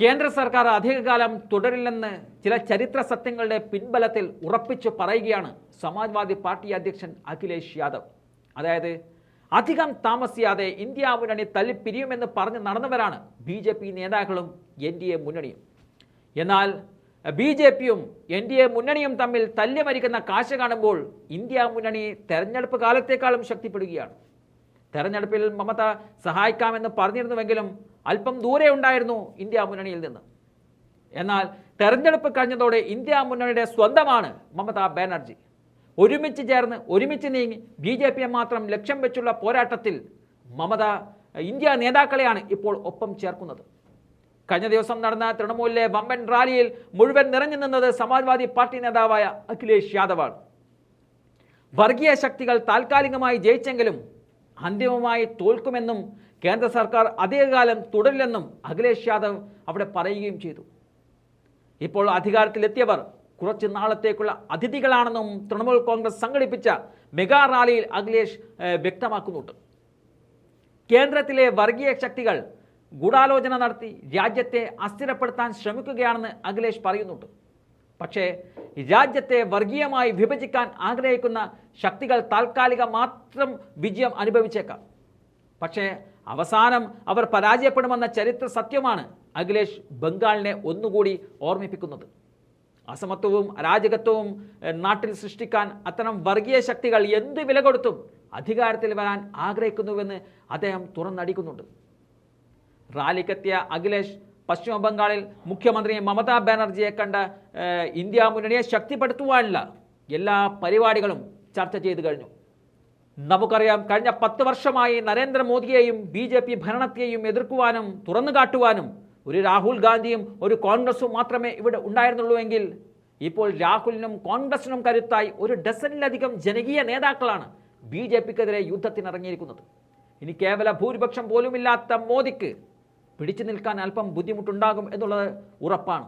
കേന്ദ്ര സർക്കാർ അധികകാലം തുടരില്ലെന്ന് ചില ചരിത്ര സത്യങ്ങളുടെ പിൻബലത്തിൽ ഉറപ്പിച്ചു പറയുകയാണ് സമാജ്വാദി പാർട്ടി അധ്യക്ഷൻ അഖിലേഷ് യാദവ്. അതായത് അധികം താമസിയാതെ ഇന്ത്യ മുന്നണി തല്ലിപ്പിരിയുമെന്ന് പറഞ്ഞ് നടന്നവരാണ് ബി ജെ പി നേതാക്കളും എൻ ഡി എ മുന്നണിയും. എന്നാൽ ബി ജെ പിയും എൻ ഡി എ മുന്നണിയും തമ്മിൽ തല്ലി മരിക്കുന്ന കാഴ്ച കാണുമ്പോൾ ഇന്ത്യ മുന്നണി തെരഞ്ഞെടുപ്പ് കാലത്തേക്കാളും ശക്തിപ്പെടുകയാണ്. തെരഞ്ഞെടുപ്പിൽ മമത സഹായിക്കാമെന്ന് പറഞ്ഞിരുന്നുവെങ്കിലും അല്പം ദൂരെ ഉണ്ടായിരുന്നു ഇന്ത്യ മുന്നണിയിൽ നിന്ന്. എന്നാൽ തെരഞ്ഞെടുപ്പ് കഴിഞ്ഞതോടെ ഇന്ത്യ മുന്നണിയുടെ സ്വന്തമാണ് മമതാ ബാനർജി. ഒരുമിച്ച് ചേർന്ന് ഒരുമിച്ച് നീങ്ങി ബി ജെ പിയെ മാത്രം ലക്ഷ്യം വെച്ചുള്ള പോരാട്ടത്തിൽ മമത ഇന്ത്യ നേതാക്കളെയാണ് ഇപ്പോൾ ഒപ്പം ചേർക്കുന്നത്. കഴിഞ്ഞ ദിവസം നടന്ന തൃണമൂലിലെ വമ്പൻ റാലിയിൽ മുഴുവൻ നിറഞ്ഞു നിന്നത് സമാജ്വാദി പാർട്ടി നേതാവായ അഖിലേഷ് യാദവാണ്. വർഗീയ ശക്തികൾ താൽക്കാലികമായി ജയിച്ചെങ്കിലും അന്തിമമായി തോൽക്കുമെന്നും കേന്ദ്ര സർക്കാർ അധികകാലം തുടരില്ലെന്നും അഖിലേഷ് യാദവ് അവിടെ പറയുകയും ചെയ്തു. ഇപ്പോൾ അധികാരത്തിലെത്തിയവർ കുറച്ച് നാളത്തേക്കുള്ള അതിഥികളാണെന്നും തൃണമൂൽ കോൺഗ്രസ് സംഘടിപ്പിച്ച മെഗാ റാലിയിൽ അഖിലേഷ് വ്യക്തമാക്കുന്നുണ്ട്. കേന്ദ്രത്തിലെ വർഗീയ ശക്തികൾ ഗൂഢാലോചന നടത്തി രാജ്യത്തെ അസ്ഥിരപ്പെടുത്താൻ ശ്രമിക്കുകയാണെന്ന് അഖിലേഷ് പറയുന്നുണ്ട്. പക്ഷേ രാജ്യത്തെ വർഗീയമായി വിഭജിക്കാൻ ആഗ്രഹിക്കുന്ന ശക്തികൾ താൽക്കാലിക മാത്രം വിജയം അനുഭവിച്ചേക്കാം. പക്ഷേ അവസാനം അവർ പരാജയപ്പെടുമെന്ന ചരിത്ര സത്യമാണ് അഖിലേഷ് ബംഗാളിനെ ഒന്നുകൂടി ഓർമ്മിപ്പിക്കുന്നത്. അസമത്വവും അരാജകത്വവും നാട്ടിൽ സൃഷ്ടിക്കാൻ അത്തരം വർഗീയ ശക്തികൾ എന്ത് വില കൊടുത്തും അധികാരത്തിൽ വരാൻ ആഗ്രഹിക്കുന്നുവെന്ന് അദ്ദേഹം തുറന്നടിക്കുന്നുണ്ട്. റാലിക്കെത്തിയ അഖിലേഷ് പശ്ചിമ ബംഗാളിൽ മുഖ്യമന്ത്രി മമതാ ബാനർജിയെ കണ്ട് ഇന്ത്യ മുന്നണിയെ ശക്തിപ്പെടുത്തുവാനുള്ള എല്ലാ പരിപാടികളും ചർച്ച ചെയ്തു കഴിഞ്ഞു. നമുക്കറിയാം കഴിഞ്ഞ പത്ത് വർഷമായി നരേന്ദ്രമോദിയെയും ബി ജെ പി ഭരണത്തെയും എതിർക്കുവാനും തുറന്നു കാട്ടുവാനും ഒരു രാഹുൽ ഗാന്ധിയും ഒരു കോൺഗ്രസും മാത്രമേ ഇവിടെ ഉണ്ടായിരുന്നുള്ളൂ എങ്കിൽ ഇപ്പോൾ രാഹുലിനും കോൺഗ്രസിനും കരുത്തായി ഒരു ഡസനിലധികം ജനകീയ നേതാക്കളാണ് ബി ജെ പിക്കെതിരെ യുദ്ധത്തിനിറങ്ങിയിരിക്കുന്നത്. ഇനി കേവല ഭൂരിപക്ഷം പോലുമില്ലാത്ത മോദിക്ക് പിടിച്ചു നിൽക്കാൻ അല്പം ബുദ്ധിമുട്ടുണ്ടാകും എന്നുള്ളത് ഉറപ്പാണ്